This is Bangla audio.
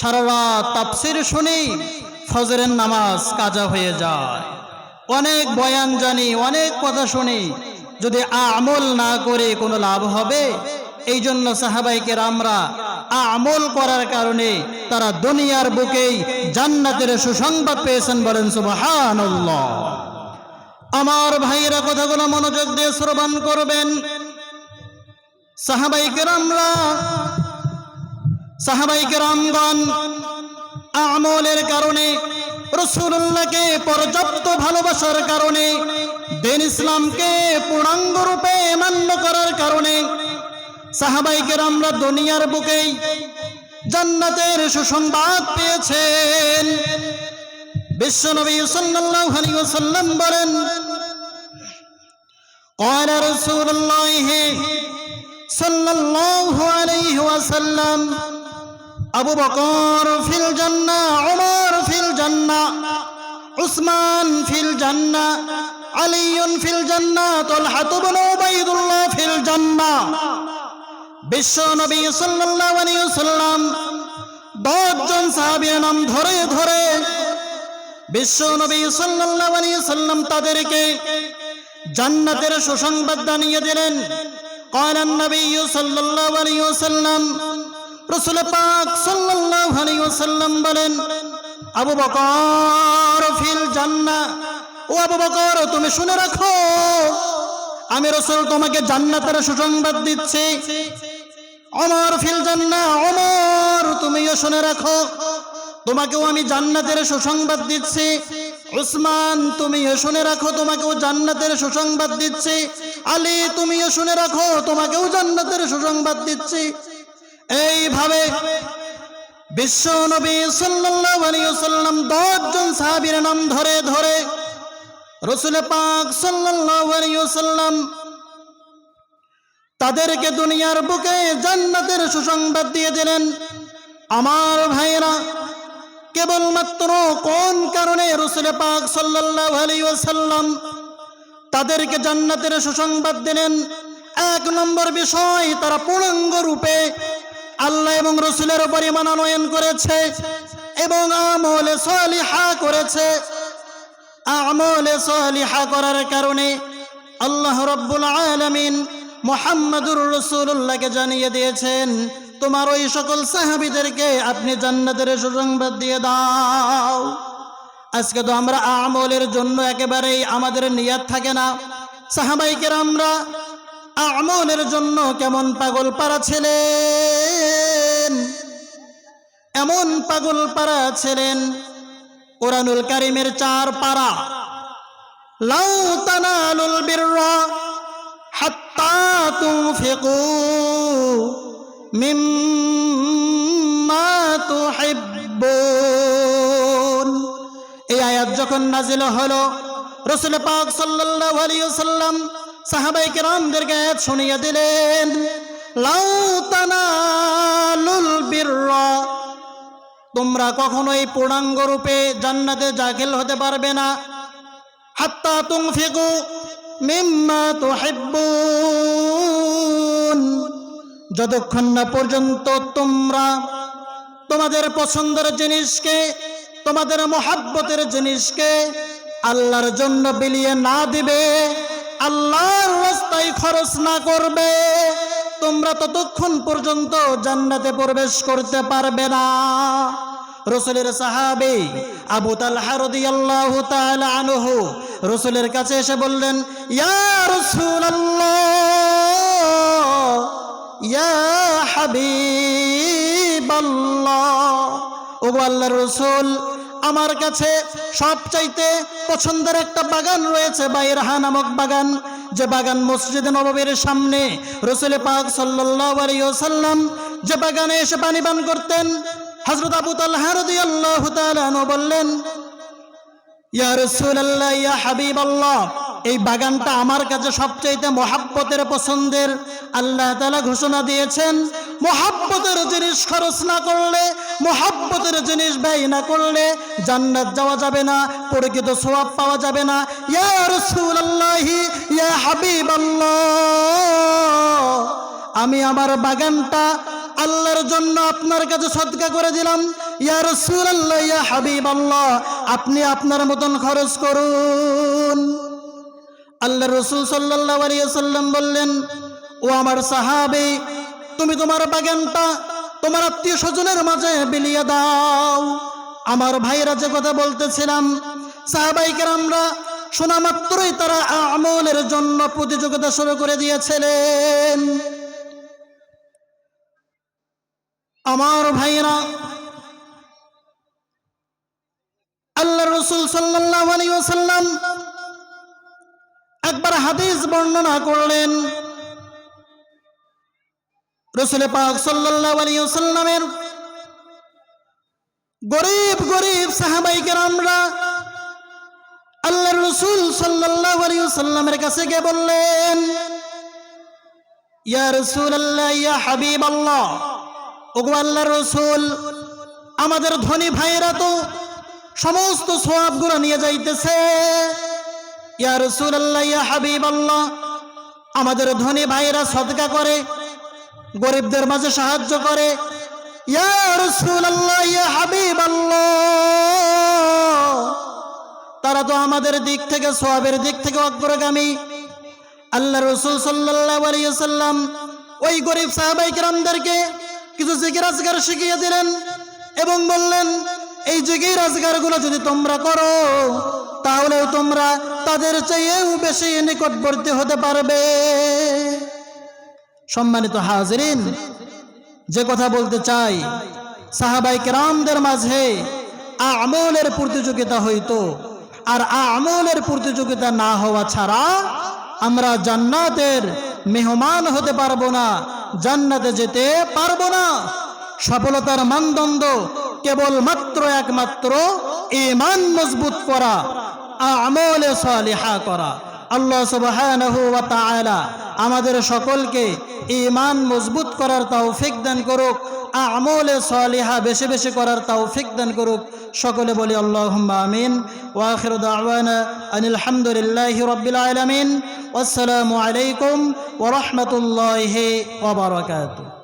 সারা রাত তাপসির শুনি, ফজরের নামাজ কাজা হয়ে যায়। অনেক বয়ান জানি, অনেক কথা শুনি, যদি আমল না করে কোনো লাভ হবে? এই জন্য সাহাবাইকে আমরা আমল করার কারণে তারা দুনিয়ার বুকেই জান্নাতের সুসংবাদ পেয়েছেন বলেন, সুবহানাল্লাহ। আমার ভাইয়েরা কথাগুলো মনোযোগ দিয়ে শ্রবণ করবেন। সাহাবাইকে আমরা সাহাবাইকে রামগণ আমলের কারণে রসুল্লাহকে পর্যাপ্ত ভালোবাসার কারণে দিন ইসলামকে পূর্ণাঙ্গ রূপে মান্য করার কারণে সাহাবাইকে আমরা দুনিয়ার বুকেই জান্নাতের সুসংবাদ পেয়েছেন বিশ্বনবী সাল্লাল্লাহু আলাইহি ওয়াসাল্লাম বলেন قال رسول الله صلى الله عليه وسلم আবু বকর ফিল জান্নাহ উমর ফিল জান্নাহ উসমান ফিল জান্নাহ আলিয়ুন ফিল জান্নাহ তালহা ইবনে উবাইদুল্লাহ ফিল জান্নাহ বিশ্ব নবী সাল্লাল্লাহু আলাইহি ওয়াসাল্লাম দশজন সাহাবীর নাম ধরে ধরে বিশ্ব নবী সাল্লাল্লাহু আলাইহি ওয়াসাল্লাম তাদেরকে জান্নাতের সুসংবাদ জানিয়ে দিলেন قال النبي صلى الله عليه وسلم রসুল পাক সাল্লাল্লাহু আলাইহি ওয়াসাল্লাম বলেন, আবু বকর ফিল জান্নাহ। ও আবু বকর, তুমি শুনে রাখো, আমি রসুল তোমাকে জান্নাতের সুসংবাদ দিচ্ছি। অমর ফিল জান্নাহ, অমর, তুমিও শুনে রাখো, তোমাকেও আমি জান্নাতের সুসংবাদ দিচ্ছি। উসমান, তুমিও শুনে রাখো, তোমাকেও জান্নাতের সুসংবাদ দিচ্ছি। আলী, তুমিও শুনে রাখো, তোমাকেও জান্নাতের সুসংবাদ দিচ্ছি। এইভাবে বিশ্ব নবী ওয়াসাল্লাম দশজন সাহাবীর নাম ধরে ধরে রসুল পাক ওয়াসাল্লাম তাদেরকে দুনিয়ার বুকে জান্নাতের সুসংবাদ দিয়ে দিলেন। আমার ভাইরা কেবলমাত্র কোন কারণে রসুল পাক সাল্লাল্লাহু আলাইহি তাদেরকে জান্নাতের সুসংবাদ দিলেন? এক নম্বর বিষয়, তারা পূর্ণাঙ্গ রূপে আল্লাহ এবং রসুলের উপরে মানানয়ন করেছে এবং আমলে সলিহা করেছে। আমলে সলিহা করার কারণে আল্লাহ রব্বুল আলামিন মোহাম্মদুর রসুল্লাহকে জানিয়ে দিয়েছেন, তোমার ওই সকল সাহাবিদেরকে আপনি জান্নাতের সুসংবাদ দিয়ে দাও। আজকে তো আমরা আমলের জন্য একেবারেই আমাদের নিয়াত থাকে না। সাহাবাইকের আমরা আমলের জন্য কেমন পাগল পারা ছিলেন? এমন পাগল পারা ছিলেন কোরআনুল কারিমের চার পারা লাউ তানালুল বিররা হাত্তা তুনফিকু মিম্মা তুহিব্বুন। এই আয়াত যখন নাজিল হলো, রসুল পাক সাল্লাল্লাহু আলাইহি ওয়াসাল্লাম সাহাবাই কেরামদেরকে শুনিয়ে দিলেন তানালুল বিররা, তোমরা পূর্ণাঙ্গ রূপে জান্নাতে দাখিল হতে পারবে না। হাত্তা তুনফিকু মিম্মা তুহিব্বুন, যতক্ষণ না পর্যন্ত তোমরা তোমাদের পছন্দের জিনিসকে, তোমাদের মহাব্বতের জিনিসকে আল্লাহর জন্য বিলিয়ে না দিবে আল্লাহর রাস্তায় খরচ না করবে, তোমরা ততক্ষণ পর্যন্ত জান্নাতে প্রবেশ করতে পারবে না। রসুলের সাহাবে আবু তালহা রাদিয়াল্লাহু তাআলা আনহু রসুলের কাছে এসে বললেন, ইয়া রাসূলুল্লাহ, ইয়া হাবিবাল্লাহ, ওগো আল্লাহর রসুল আমার কাছে সবচাইতে পছন্দের একটা বাগান রয়েছে, বাইরহা নামক বাগান। যে বাগান মসজিদ নবাবের সামনে রসুল পাক সাল্লাম যে বাগানে এসে পানি পান করতেন হজরত আবু তাল্লাহ বললেন, ইয়া রসুল্লাহ ইয়া হাবিবাল্লাহ এই বাগানটা আমার কাছে সবচাইতে মহাব্বতের পছন্দের। আল্লাহ তাআলা ঘোষণা দিয়েছেন, মহাব্বতের জিনিস খরচ না করলে, মহাব্বতের জিনিস ব্যয় না করলে জান্নাত যাওয়া যাবে না প্রকৃত সোয়াব পাওয়া যাবে না। ইয়া আমি আমার বাগানটা আল্লাহর জন্য আপনার কাছে সদকা করে দিলাম। ইয়া রাসূলুল্লাহ, ইয়া হাবিবাল্লাহ, আপনি আপনার মতন খরচ করুন। আল্লাহ রসুল সাল্লাহ আলিয়াল্লাম বললেন, ও আমার সাহাবে, তুমি তোমার বাগানটা তোমার আত্মীয় স্বজনের মাঝে বিলিয়ে দাও। আমার ভাইরা যে কথা বলতেছিলাম সাহাবাইকার আমরা শোনা মাত্রই তারা আমলের জন্য প্রতিযোগিতা শুরু করে দিয়েছিলেন। আমার ভাইরা আল্লাহ রসুল সাল্লাহ আলী ওসাল্লাম একবার হাদিস বর্ণনা করলেন। রসুল পাক সাল্লাহ আলী ওসাল্লামের গরিব গরিব সাহাবাইকে আমরা আল্লাহ রসুল সাল্লাহ আলী ওসাল্লামের কাছে গিয়ে বললেন আমাদের ধনী ভাইয়েরা তো সমস্ত সোয়াবগুলো নিয়ে যাইতেছে। ইয়া রসুল আল্লাহ ইয়া আমাদের ধনী ভাইয়েরা সদকা করে, গরিবদের মাঝে সাহায্য করে। ইয়া আল্লাহ ইয়া তারা তো আমাদের দিক থেকে সোয়াবের দিক থেকে অগ্রগামী। আল্লাহ রসুল আলিয়াল্লাম ওই গরিব সাহাবাই কিরামদেরকে কিছু জিকির আজগার শিখিয়ে দিলেন এবং বললেন, এই জিকির আজগারগুলো যদি তোমরা করো তাহলেও তোমরা তাদের চেয়েও বেশি নিকটবর্তী হতে পারবে। সম্মানিত হাজরিন, যে কথা বলতে চাই, সাহাবাই কেরামদের মাঝে আমলের প্রতিযোগিতা হইতো, আর আমলের প্রতিযোগিতা না হওয়া ছাড়া আমরা জান্নাতের মেহমান হতে পারব না, জান্নাতে যেতে পারব না। সফলতার মানদণ্ড কেবল মাত্র একমাত্র ইমান মজবুত করা আমলে সালিহা করা। আল্লাহ তাআলা আমাদের সকলকে ঈমান মজবুত করার তৌফিক দান করুক, আমলে সালিহা বেশি বেশি করার তৌফিক দান করুক। সকলে বলি আল্লাহুম্মা আমিন। ওয়া আখিরু দাওয়ানা আনিল হামদুলিল্লাহি রাব্বিল আলামিন। ওয়াসসালামু আলাইকুম ওয়া রাহমাতুল্লাহি ওয়া বারাকাতুহু।